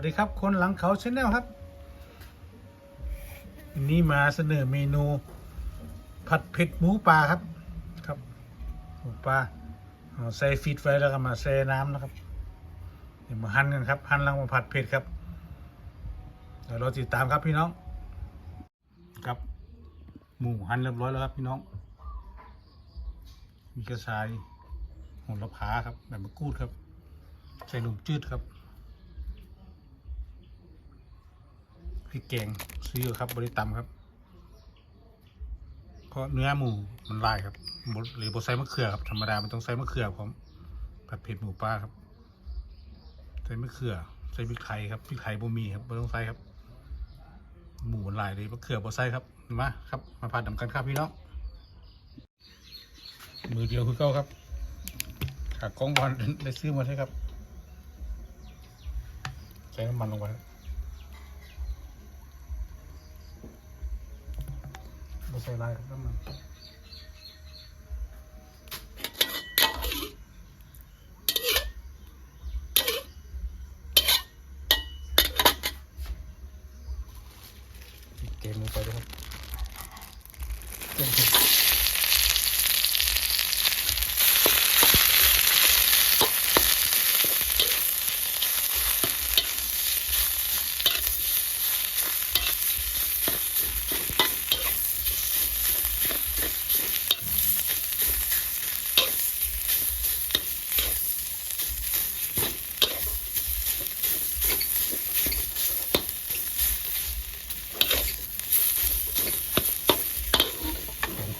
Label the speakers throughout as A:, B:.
A: วัสดีครับ คนหลังเขาชแนลครับวันนี้มาเสนอเมนู ผัดเผ็ดหมูป่าครับครับหมูป่าใส่ฟีดไว้แล้วก็มาแช่น้ำนะครับ เดี๋ยวมาหั่นกันครับหั่นแล้วมาผัดเผ็ดครับเดี๋ยวเราติดตามครับพี่น้อง ครับ หมูหั่นเรียบร้อยแล้วครับพี่น้อง มีกระชายโหระพาครับแบบมะกรูดครับ ใส่นมจืดครับ พริกแกงซื้อครับบริตำครับเพราะเนื้อหมูมันลายครับหรือบใส่มะเขือครับธรรมดามันต้องใส่มะเขือผมผัดเผ็ดหมูปลาครับใส่มะเขือใส่พริกไทยครับพริกไทยบ่มีครับไม่ต้องใส่ครับ หมูมันลายเลยมะเขือบ่ใส่ครับมาครับมาผัดนำกันครับพี่น้องมือเดียวคือเก้าครับขากล้องบอลได้ซื้อมาใช่ครับใส่น้ำมันลงไป ม่ใส่ลายครับน้ำมันเกมลงไปด้วยครับเกม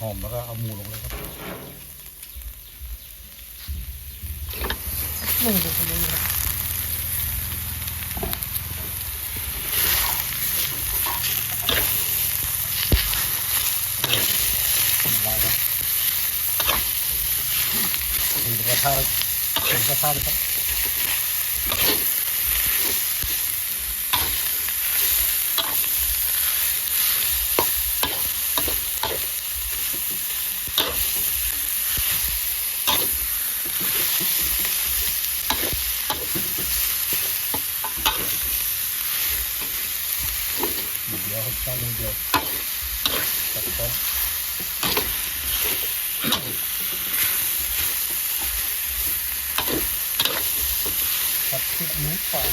A: ห อมแล้วก็เอาหมูลงเลยครับ
B: หนึ่งเป็นคนนี้ครับ
A: ลยครับถึงกระทะถึงกระทะเลยครับ เดี๋ยวผมตั้งเดียวจับต้องผัดพริกหมูป่า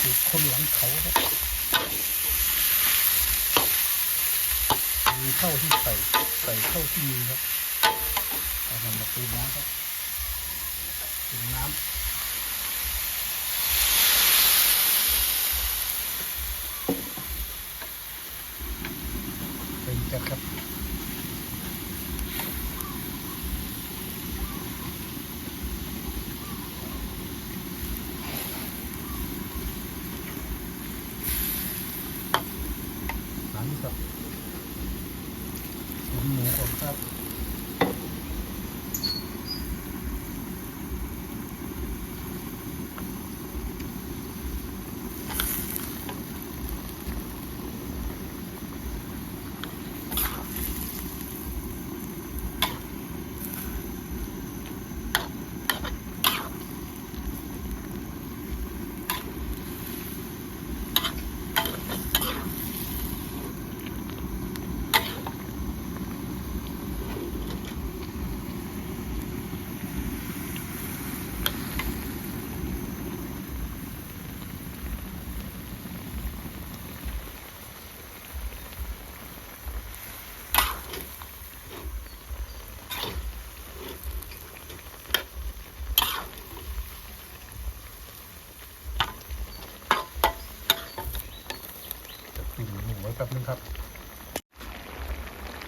A: คือคนหลังเขาครับมีเท่าที่ใส่ใส่เท่าที่มีครับเอามันมาตีน้ำครับตีน้ำ กันครับหลังกับหมูหมูก่อนครับจะปิ่งหมูไว้แป๊บนึงครับ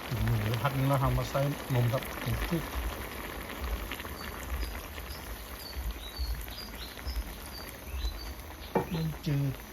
A: ปิ่ง หมูพักนึงแล้วทำมาใส่นมครับถึงที่นมจืด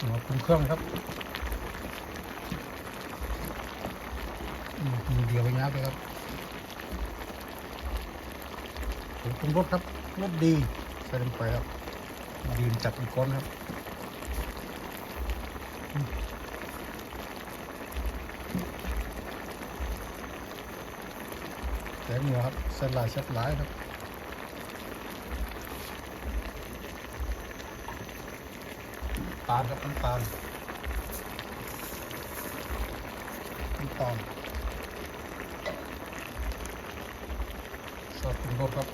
A: หัวปรุงเครื่องครับมือเดียวไปยับเลยครับผงปรุงรสครับรสดีใส่ลงไปครับยืนจับอีกก้อนครับแกงเหนือครับเส้นลายเส้นหลายครับ ตาลครับน้ำตาลน้ำตาลซอสปรุงรสครับ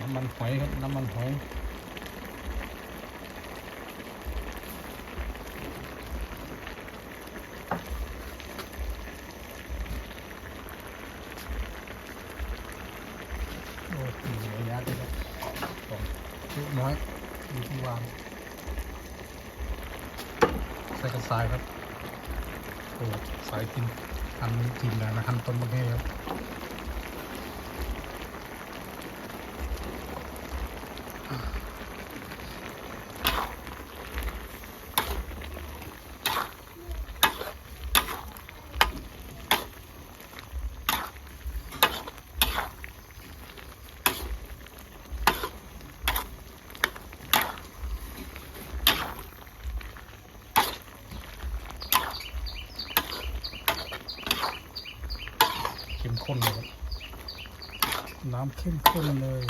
A: น้ำมันหอยครับน้ำมันหอย โอ้โหระยะด้วยครับสองลูก น้อยอยู่ที่วางใส่กระสายครับโอ้สายกินทำทีมงานนะทำต้นมะเขือครับเข้มข้นเลยครับ น้ำเข้มข้นเลย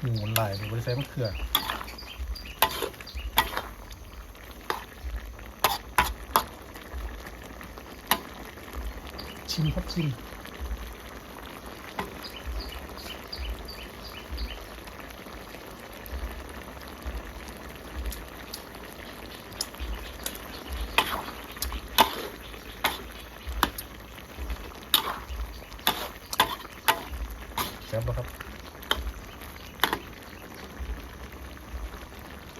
A: หมูหลายเลยบริใส่มะเขือชิมครับชิม แซ่บปะครับ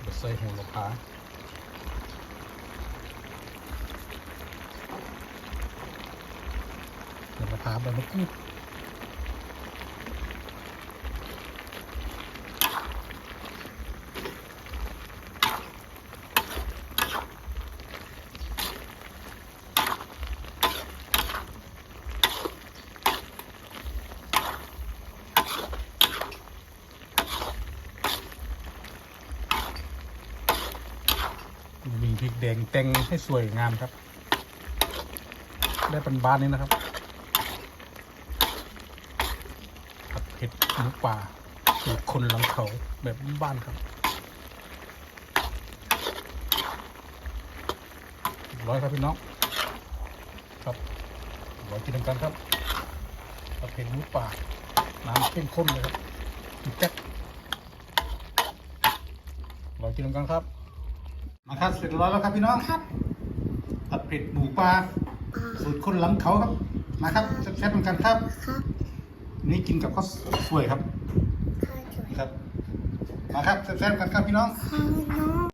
A: เดี๋ยวใส่หูลูกค้าเดี๋ยวมาถาใบมะกรูดมี พริกแดงแต่งให้สวยงามครับ ได้เป็นบ้านนี้นะครับผัดเผ็ดหมูป่าสูตรคนหลังเขาแบบบ้านครับร้อยครับพี่น้องครับร้อยกินกันครับผัดเผ็ดหมูป่าน้ำเข้มข้นเลยครับแจ๊กรอกินกันครับ มาครับเสร็จแล้วแล้วครับพี่น้อง
B: ครับ
A: ผัดเผ็ดหมูปลาสูตรคนหลังเขาครับ มาครับแซ่บๆเหมือนกันครับ
B: ครับ
A: นี่กินกับข้าวสวยครับ
B: ข้าวสวย
A: ครับ มาครับแซ่บๆกันครับพี่น้อง
B: ข้าวน้อง